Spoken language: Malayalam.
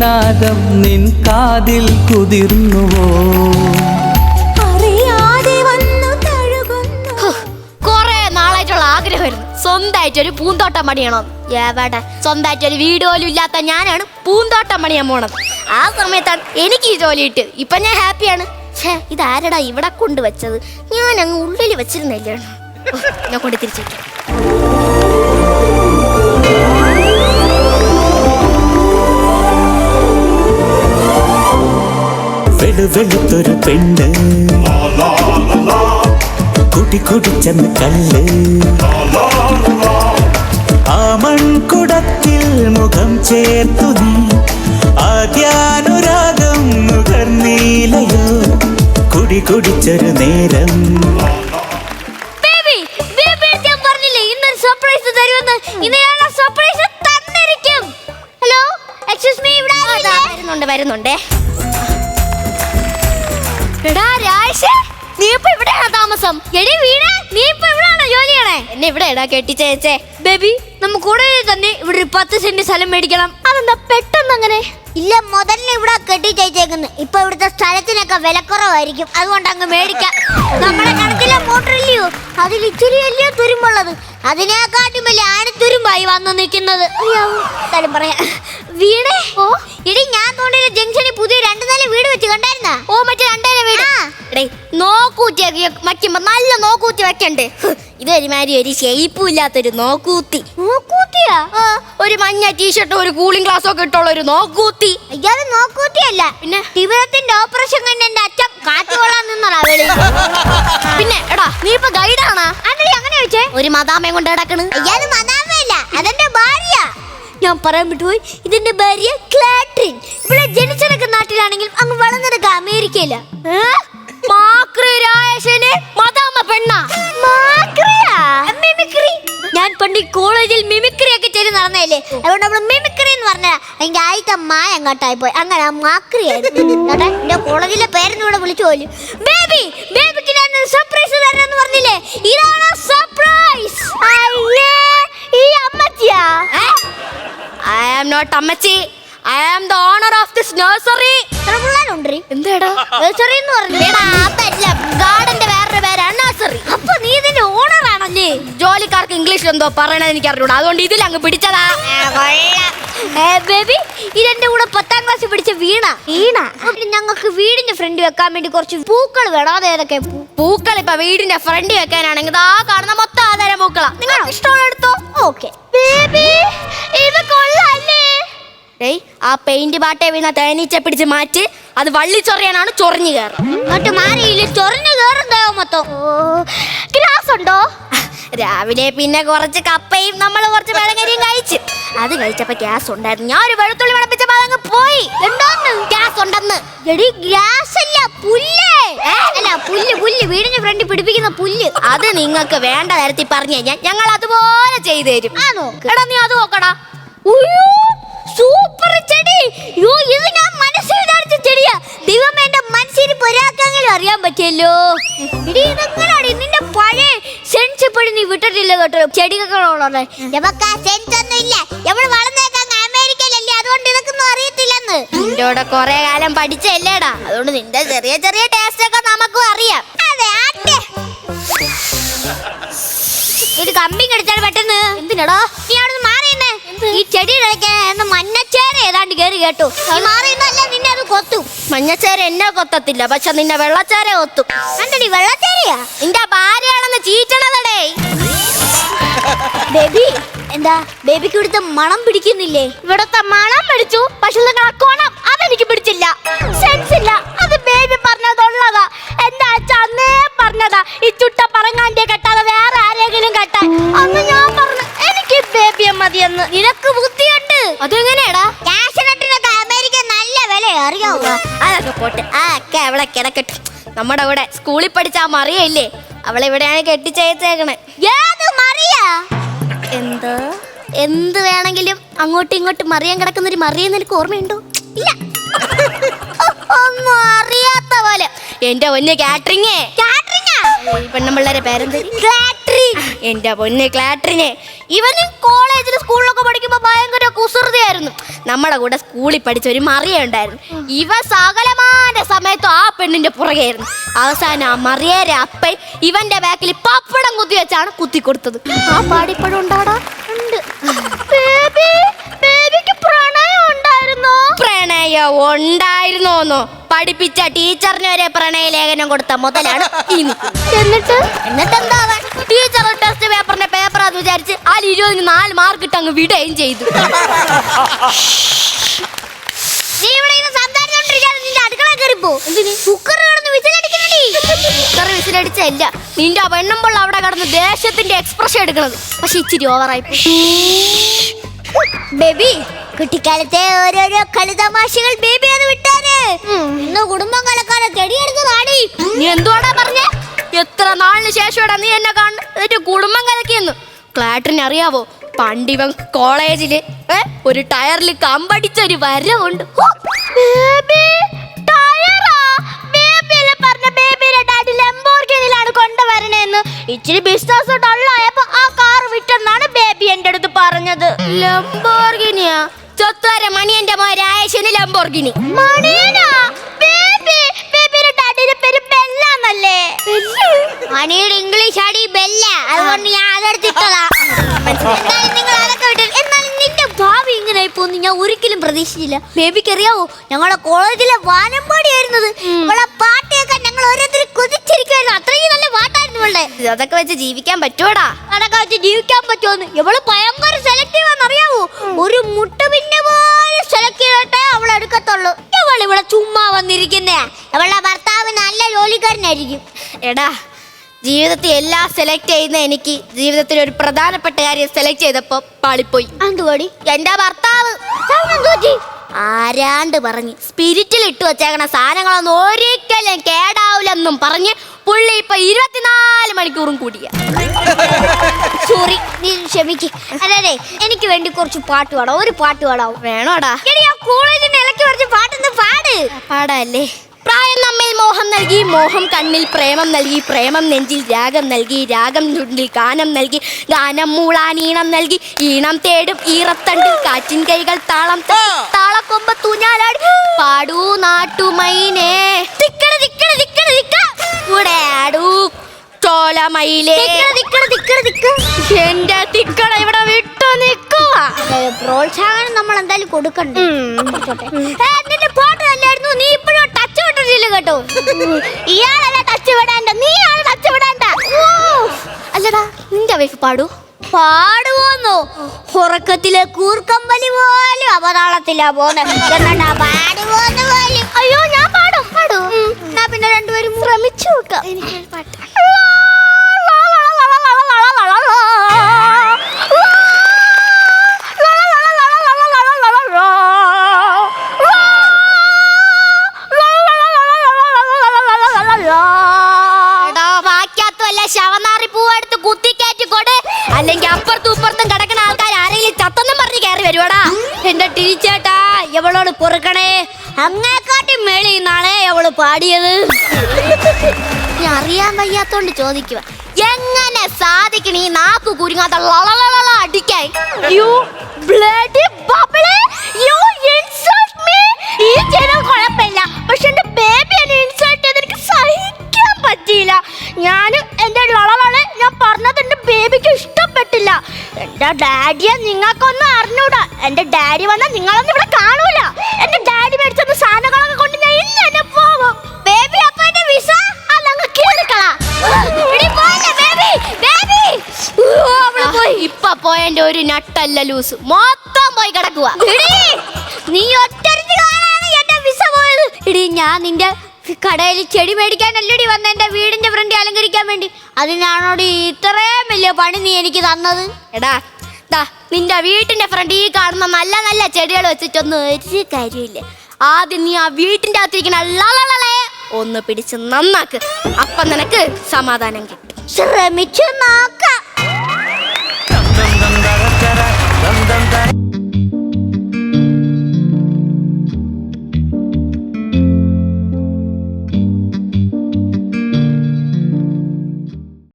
നാദം നിൻ കാതിൽ കുതിർന്നുവോ? അറിയാതെ വന്നു തഴുകുന്നു. കൊറേ നാളായിട്ടുള്ള ആഗ്രഹമായിരുന്നു. സ്വന്തമായിട്ട് ഒരു പൂന്തോട്ടം പണിയണം എവിടെ? സ്വന്തമായിട്ട് ഒരു വീട് പോലും ഇല്ലാത്ത ഞാനാണ് പൂന്തോട്ടം പണിയാൻ പോണത്. ആ സമയത്താണ് എനിക്ക് ഈ ജോലി കിട്ടിയത്. ഇപ്പൊ ഞാൻ ഹാപ്പിയാണ്. ഛേ ഇതാരടാ ഇവിടെ കൊണ്ടുവച്ചത്? ഞാൻ അങ്ങ് ഉള്ളിൽ വെച്ചിരുന്നില്ലാണ് ഞാൻ കൊണ്ട് തിരിച്ചു വെളുത്തൊരു പെണ്ണ്. കുടി കുടിച്ചെന്ന് കല്ല്. ആ മൺകുടത്തിൽ മുഖം ചേർത്തു നീ. ആദ്യാനുരാഗം നുകർന്നീലയോ കുടി കുടിച്ചൊരു നേരം. ബേബി ബേബി എടാ രാജ് നീ ഇപ്പൊ ഇവിടെയാണോ താമസം? എടി വീണ നീ ഇപ്പൊ ഇവിടെയാണോ ജോലി എന്നെ ഇവിടെ എടാ കെട്ടിച്ചേച്ചേ ബേബി നമുക്ക് തന്നെ ഇവിടെ ഒരു പത്ത് സെന്റ് സ്ഥലം മേടിക്കണം. അതെന്താ പെട്ടെന്ന് അങ്ങനെ? ഇല്ല മുതലിന് ഇവിടെ കെട്ടിച്ചേച്ചേക്കുന്നു ഇപ്പൊ ഇവിടുത്തെ സ്ഥലത്തിനൊക്കെ വിലക്കുറവായിരിക്കും. അതുകൊണ്ട് അങ്ങ് മേടിക്കാം. നമ്മുടെ കണക്കിലെ മോട്ടർ ഇല്ലയോ അതിൽ ഇച്ചിരി വലിയ തുരുമ്പുള്ളത്. അതിനെക്കാട്ടും വലിയ ആണിത്തുരുമ്പായി വന്നു നിൽക്കുന്നത്. സ്ഥലം പറയാം. വീടേ? ഓ. എടി ഞാൻ തോണ്ടിയിലെ ജംഗ്ഷനിൽ പുതിയ രണ്ടു നില വീട് വെച്ച് കണ്ടായിരുന്ന? ഓ മറ്റേ രണ്ടേരെ വീട്. എടേ നോക്കൂത്തി വയ്ക്കുമ്പോ നല്ല നോക്കൂത്തി വെക്കണ്ടേ. ഇത് ഒരുമാതിരി ഒരു ഷെയ്പ്പും ഇല്ലാത്തൊരു നോക്കൂത്തി. നോക്കൂത്തിയാ? ഒരു മഞ്ഞ ടീഷർട്ടും ഒരു കൂളിംഗ് ഗ്ലാസ്സും ഒക്കെ ഇട്ടുള്ള ഒരു നോക്കൂത്തി. ഇയാൾ നോക്കൂത്തിയല്ല. പിന്നെ? തിമിരത്തിന്റെ ഓപ്പറേഷൻ കണ്ട് എന്റെ അച്ഛൻ കാറ്റുകൊള്ളാൻ നിന്നടാ വെളി പിന്നെ എടാ നീ ഇപ്പൊ ഗൈഡാണാ അന്നടി അങ്ങനെ വെച്ചേ? ഒരു മദാമയും കൊണ്ട് കിടക്കണ് അയ്യാതെ മദാമയല്ല അതെന്റെ ഭാര്യ. ഞാൻ പറയാൻ വിട്ടുപോയി. ഇതിന്റെ ഭാര്യ ക്ലാട്രിൻ. ഇവിടെ ജനിച്ചതൊക്കെ നാട്ടിലാണെങ്കിലും അങ്ങ് വളർന്നെടുക്ക അമേരിക്കയില. ഞാൻ പണ്ട് കോളേജിൽ മിമിക്രി ഒക്കെ ചെയ്ത് നടന്നതല്ലേ? അതുകൊണ്ട് നമ്മൾ മിമിക്രി എന്ന് പറഞ്ഞ അതിന്റെ ആദ്യത്തെ മായ അങ്ങോട്ടായി പോയി അങ്ങനെ ആ മാക്രി ആയിരുന്നു. എന്റെ കോളേജിലെ പേരെന്ന് ഇവിടെ വിളിച്ചു പോലും ബേബി ബേബിക്ക് ഞാൻ സർപ്രൈസ് തരാന്ന് പറഞ്ഞില്ലേ? ഇതാണ് ഐ അമ്മച്ചി. I am the owner of this nursery എത്ര പിള്ളേരുണ്ട് എന്താടാ നഴ്സറി എന്ന് പറഞ്ഞില്ലേ ഗാർഡന്റെ വേറൊരു പേരാണ് നഴ്സറി അപ്പൊ നീ ഇതിന്റെ ഓണർ ആണല്ലേ ജോലിക്കാർക്ക് ഇംഗ്ലീഷിൽ എന്തോ പറയണത് എനിക്ക് അറിഞ്ഞൂടാ അതുകൊണ്ട് ഇതിൽ അങ്ങ് പിടിച്ചതാ. ബേബി ഇതെന്റെ കൂടെ പത്താം ക്ലാസ് പിടിച്ച വീണ. വീണ? ഞങ്ങൾക്ക് വീടിന്റെ ഫ്രണ്ട് വെക്കാൻ വേണ്ടി കുറച്ച് പൂക്കൾ വേണം. അത് ഏതൊക്കെ? പൂ പൂക്കൾ ഇപ്പൊ വീടിന്റെ ഫ്രണ്ട് വെക്കാനാണെങ്കിൽ ആ കാണുന്ന മൊത്തം ആധാരം പൂക്കളാ. നിങ്ങൾ ഇഷ്ടമുള്ള എടുത്തോ? ഓക്കെ. ബേബി ഇത് കൊള്ളാല്ലേ? ഏയ് ആ പെയിന്റ് പാട്ടേ വീണ തേനീച്ച പിടിച്ച് മാറ്റി അത് വള്ളിച്ചൊറിയാനാണ് ചൊറിഞ്ഞു കയറും എന്നിട്ട് മാറിയില്ല? ചൊറിഞ്ഞു കയറുന്നോ മൊത്തം. ഗ്ലാസ് ഉണ്ടോ? രാവിലെ പിന്നെ കുറച്ച് കപ്പയും നമ്മൾ കുറച്ച് വെളങ്കരിയും കഴിച്ച്. അത് കഴിച്ചപ്പോ ഗ്യാസ് ഉണ്ടായിരുന്നു. ഞാൻ ഒരു വെളുത്തുള്ളി വിളപ്പിച്ച അതങ്ങ് പോയി. എന്തോന്ന് ഗ്യാസ് ഉണ്ടെന്ന്. എടി ഗ്യാസ് അല്ല പുല്ല് അല്ല പുല്ല് പുല്ല്. വീടിന്റെ ഫ്രണ്ടിൽ പിടിപ്പിക്കുന്ന പുല്ല്. അത് നിങ്ങൾക്ക് വേണ്ട തരത്തിൽ പറഞ്ഞു കഴിഞ്ഞാൽ ഞങ്ങൾ അതുപോലെ ചെയ്തു തരും. ആ നോക്ക്. എടാ നീ അത് നോക്കടാ. സൂപ്പർ ചെടി. യോ ഇത് ഞാൻ മനസ്സിൽ വിചാരിച്ച ചെടിയാ. ദിവം എന്റെ മനസ്സിരിപ്പ് ഒരാൾക്കെങ്കിലും അറിയാൻ പറ്റിയല്ലോ. എടി ഇതെങ്ങനാടി നിന്റെ നീ വിട്ടിട്ടില്ല കേട്ടോ. ചെടികളോടെ നമുക്ക് സെൻസ് ഒന്നും ഇല്ല. എവൾ വളർന്നേക്കാൻ അമേരിക്കയിലല്ലേ? അതുകൊണ്ട് ഇതൊന്നും അറിയത്തില്ലെന്ന്. നിന്റെ കൊറേ കാലം പഠിച്ചല്ലേടാ. അതുകൊണ്ട് നിന്റെ ചെറിയ ചെറിയ ടേസ്റ്റ് ഒക്കെ നമുക്കും അറിയാം. അതെ ആട്ടെ. ഒരു കമ്പി കടിച്ചാൽ പെട്ടെന്ന് എന്തിനടാ? നീ അവിടെ മാറിയെന്നേ? ഈ ചെടിയുടെ മഞ്ഞച്ചേര ഏതാണ്ട് കയറി കേട്ടു. നീ മാറിയെന്നല്ല നിന്നെ അത് കൊത്തും. മഞ്ഞച്ചേര എന്നെ കൊത്തത്തില്ല പക്ഷെ നിന്നെ വെള്ളച്ചേര കൊത്തും. അണ്ടടി വെള്ളച്ചേരയാ? നിന്റെ ഭാര്യയാണെന്ന് ചീറ്റണതടേ. എന്താ? ബേബിക്ക് ഇവിടുത്തെ മണം പിടിക്കുന്നില്ലേ? ഇവിടത്തെ മണം പിടിച്ചു. പക്ഷെ നിങ്ങളെ കോണം. അതെനിക്ക് പിടിച്ചില്ല. സെൻസ് ഇല്ല. അത് ബേബി പറഞ്ഞതുള്ളതാ. എന്റെ അച്ഛ അന്നേ പറഞ്ഞതാ. ഈ ചുട്ട പറങ്ങാന്റെ കെട്ടാതെ വേറെ ആരെങ്കിലും കെട്ടാൻ. അന്ന് ഞാൻ പറഞ്ഞു എനിക്ക് ബേബിയെ മതിയെന്ന്. നിനക്ക് ബുദ്ധിയുണ്ട്. അതെങ്ങനെയാടാ? കാശനട്ടിനൊക്കെ അമേരിക്ക നല്ല വില അറിയാവോ അതൊക്കെ പോട്ടെ. ആ ഒക്കെ അവളെ കിടക്കട്ടെ. നമ്മുടെ കൂടെ സ്കൂളിൽ പഠിച്ച ആ മറിയല്ലേ അവളെ ഇവിടെയാണ് കെട്ടിച്ചേച്ചേക്കണേ ഏത് മറിയാ? എന്ത്? എന്ത് വേണമെങ്കിലും അങ്ങോട്ടും ഇങ്ങോട്ടും മറിയാൻ കിടക്കുന്ന ഒരു മറിയെന്ന് എനിക്ക് ഓർമ്മയുണ്ടോ? ഇല്ല. ഒന്നും അറിയാത്ത പോലെ. എന്റെ ഒന്നു കാറ്ററിംഗ് പെണ്ണുമ്പിള്ളേരെ പേരെന്ത്? എന്റെ പൊന്നെ ക്ലാറ്ററിനെ ഇവനും കോളേജിൽ സ്കൂളിലൊക്കെ പഠിക്കുമ്പോ ഭയങ്കര കുസൃതിയായിരുന്നു. നമ്മളെ കൂടെ സ്കൂളിൽ പഠിച്ച ഒരു മറിയ ഉണ്ടായിരുന്നു. ഇവ സകലമാന സമയത്തും ആ പെണ്ണിന്റെ പുറകെയായിരുന്നു. അവസാനം ആ മറിയേരെ അപ്പൻ ഇവന്റെ ബാക്കിൽ പപ്പടം കുത്തി വെച്ചാണ് കുത്തി കൊടുത്തത്. ആ പാടിപ്പഴം ഉണ്ടാടാ? ഉണ്ട്. പ്രണയം ഉണ്ടായിരുന്നോ? ഉണ്ടായിരുന്നോന്നോ? പഠിപ്പിച്ച ടീച്ചറിന് വരെ പ്രണയലേഖനം കൊടുത്ത മുതലാണ് എന്നിട്ട്? എന്നിട്ട് എന്താ ടീച്ചർ ടെസ്റ്റ് പേപ്പറിന്റെ പേപ്പർ അത് വിചാരിച്ച് അതിൽ ഇരുപതിന് നാല് മാർക്ക് ഇട്ട് അങ്ങ് വിടുകയും ചെയ്തു. നീ ഇവിടെ ഇരുന്ന് സംസാരിച്ചോണ്ടിരിക്കാതെ നിന്റെ അടുക്കള കയറിപ്പോ കുക്കർ കിടന്ന് വിസിലടിക്കണടി കുക്കർ വിസിലടിച്ചല്ല നിന്റെ ആ പെണ്ണുമ്പോൾ അവിടെ കടന്ന് ദേശത്തിന്റെ എക്സ്പ്രഷൻ എടുക്കണത്. പക്ഷെ ഇച്ചിരി ഓവറായി ബേബി കുട്ടിക്കാലത്തെ ഓരോരോ കളിതമാശകൾ ബേബി അത് വിട്ടാന്. ഇന്ന് കുടുംബം കലക്കാതെ തെടിയെടുത്തതാടി. നീ എന്തുവാടാ പറഞ്ഞേ? എത്ര നാളിന് ശേഷമാടാ നീ എന്നെ കാണുന്നത് കുടുംബം കലക്കിയെന്ന്? ക്ലാറ്ററിന് അറിയാവോ? പണ്ടിവൻ കോളേജിൽ ഒരു ടയറിൽ കമ്പടിച്ച ഒരു വരവുണ്ട് കൊണ്ടുവരണേന്ന് ഇച്ചിരി ബിസിനസ് ഡള്ളായപ്പോ ആ കാർ വിട്ടെന്നാണ് ബേബി എന്റെ അടുത്ത് പറഞ്ഞത്. ലംബോർഗിനിയാ? ചൊത്താര മണിയന്റെ മോരായശന് ലംബോർഗിനി മണിയുടെ ഇംഗ്ലീഷ് അടി ബെല്ല. അതുകൊണ്ട് ഞാൻ അതെടുത്തിട്ടതാ. നിങ്ങൾ അതൊക്കെ വിട്ടു എന്നാലും നിന്റെ ഭാവി ഇങ്ങനെ പോന്ന് ഞാൻ ഒരിക്കലും പ്രതീക്ഷിച്ചില്ല. ബേബിക്ക് അറിയാവോ ഞങ്ങളുടെ കോളേജിലെ വാനമ്പാടിയായിരുന്നത് ആയിരുന്നത്. ഞങ്ങൾ ഓരോരുത്തർ കൊതിച്ചിരിക്കുമായിരുന്നു അത്രയും നല്ല പാട്ടായിരുന്നു ഇവളുടെ അതൊക്കെ വെച്ച് ജീവിക്കാൻ പറ്റുവാടാ? അതൊക്കെ വെച്ച് ജീവിക്കാൻ പറ്റുമെന്ന് ഇവൾ ഭയങ്കര സെലക്റ്റീവ് ആണെന്നറിയാവോ? ഒരു മുട്ട പിന്നെ പോലെ സെലക്ട് ചെയ്തിട്ടേ അവൾ എടുക്കത്തുള്ളൂ. ഇവൾ ഇവിടെ ചുമ്മാ വന്നിരിക്കുന്നേ. ഇവളുടെ ഭർത്താവ് നല്ല ജോലിക്കാരനായിരിക്കും. എടാ ജീവിതത്തിൽ എല്ലാം സെലക്ട് ചെയ്യുന്ന എനിക്ക് ജീവിതത്തിൽ ഒരു പ്രധാനപ്പെട്ട കാര്യം സെലക്ട് ചെയ്തപ്പോ പാളിപ്പോയി. എന്തുവാടി? എന്റെ ഭർത്താവ്. ആരാണ്ട് പറഞ്ഞ്. സ്പിരിറ്റിൽ ഇട്ട് വെച്ചേക്കണ സാധനങ്ങളൊന്നും ഒരിക്കലും കേടാവില്ലെന്നും പറഞ്ഞ് പുള്ളി ഇപ്പൊ ഇരുപത്തിനാല് മണിക്കൂറും കൂടിയ. സോറി നീ ക്ഷമിക്ക്. അതെ എനിക്ക് വേണ്ടി കുറച്ച് പാട്ട് പാടാം. ഒരു പാട്ട് പാടാവും? വേണോടാ. എടി ആ കോളേജിന്റെ ഇലക്ക് കുറച്ച് പാട്ടൊന്ന് പാട്. പാടല്ലേ? പ്രായം നമ്മിൽ മോഹം നൽകി മോഹം കണ്ണിൽ പ്രേമം നൽകി പ്രേമം നെഞ്ചിൽ രാഗം നൽകി രാഗം ചുണ്ടിൽ ഗാനം നൽകി ഗാനം മൂളാൻ ഈണം നൽകി ഈണം തേടും ഈറത്തണ്ടിൽ കാറ്റിൻ കൈകൾ താളം താളക്കൊമ്പ തൂഞ്ഞാലാടി ഞാലാടി പാടൂ നാട്ടുമൈനേ. ചോലമയിലേ എന്റെ തിക്കള ഇവിടെ വിട്ടു പ്രോത്സാഹനം നമ്മൾ എന്തായാലും കൊടുക്കണ്ടേ നിന്റെ നീ ഇപ്പോഴും ടച്ച് വിട്ടിട്ടില്ല കേട്ടോ. ഇയാളല്ല ടച്ച് വിടാണ്ട. ആണ് ടച്ച് വിടാണ്ട. അല്ലടാ നിന്റെ വൈഫ് പാടൂ. പാടുവോന്നോ? ഉറക്കത്തിലെ കൂർക്കമ്പലി പോലും അവതാളത്തിലാ പോന്നെ. എന്നിട്ടാ പാടുവോന്ന് പോലും അയ്യോ ഞാൻ പാടും പാടും എന്നാ പിന്നെ ശ്രമിച്ചു നോക്കാം എനിക്ക് പാട്ട് ശവനാറി പൂവെടുത്ത് കുത്തിക്കയറ്റി കൊട്. അല്ലെങ്കിൽ അപ്പുറത്തും ഇപ്പുറത്തും കിടക്കുന്ന ആൾക്കാർ ആരെങ്കിലും ചത്തെന്നും പറഞ്ഞ് കയറി വരുവാടാ. എന്റെ ടീച്ചേട്ടാ എവളോട് പൊറുക്കണേ. അങ്ങേക്കാട്ടി മേളി നാളെ അവൾ പാടിയത്? ഞാൻ അറിയാൻ വയ്യാത്തോണ്ട് ചോദിക്കുക എങ്ങനെ സാധിക്കണ ഈ നാക്ക് കുരുങ്ങാത്ത അടിക്കായി അടിക്കാൻ? യു ബ്ലഡി ബബിളെ യു ഇൻസൾട്ട് മീ ഈ കുഴപ്പമില്ല. പക്ഷെ എന്റെ ബേബി എന്നെ ഇൻസൾട്ട് ചെയ്ത് എനിക്ക് സഹിക്കാൻ പറ്റിയില്ല. ഞാൻ എന്റെ ഞാൻ പറഞ്ഞത് എന്റെ ബേബിക്ക് ഇഷ്ടപ്പെട്ടില്ല. എന്റെ ഡാഡിയെ നിങ്ങൾക്കൊന്നും അറിഞ്ഞൂടാ. എന്റെ ഡാഡി വന്നാൽ നിങ്ങളൊന്നും ഇവിടെ കാണൂല. എന്റെ ഡാഡി മേടിച്ചെന്ന ഇപ്പൊ പോയന്റെ ഒരു നട്ടല്ല ലൂസ്. മൊത്തം പോയി കിടക്കുക നീ ഇടി ഞാൻ നിന്റെ കടയിൽ ചെടി മേടിക്കാനല്ലടി വന്ന എന്റെ വീടിന്റെ ഫ്രണ്ട് അലങ്കരിക്കാൻ വേണ്ടി. അതിനാണോടി ഇത്രയും വലിയ പണി നീ എനിക്ക് തന്നത്? എടാ ദാ നിന്റെ വീട്ടിന്റെ ഫ്രണ്ട് ഈ കാണുന്ന നല്ല നല്ല ചെടികൾ വെച്ചിട്ടൊന്നും ഒരു കാര്യമില്ല. ആദ്യം നീ ആ വീട്ടിന്റെ അകത്തിരിക്കുന്ന ലളളളെ ഒന്ന് പിടിച്ച് നന്നാക്ക്. അപ്പൊ നിനക്ക് സമാധാനം കിട്ടും. ശ്രമിച്ചു നോക്കാം.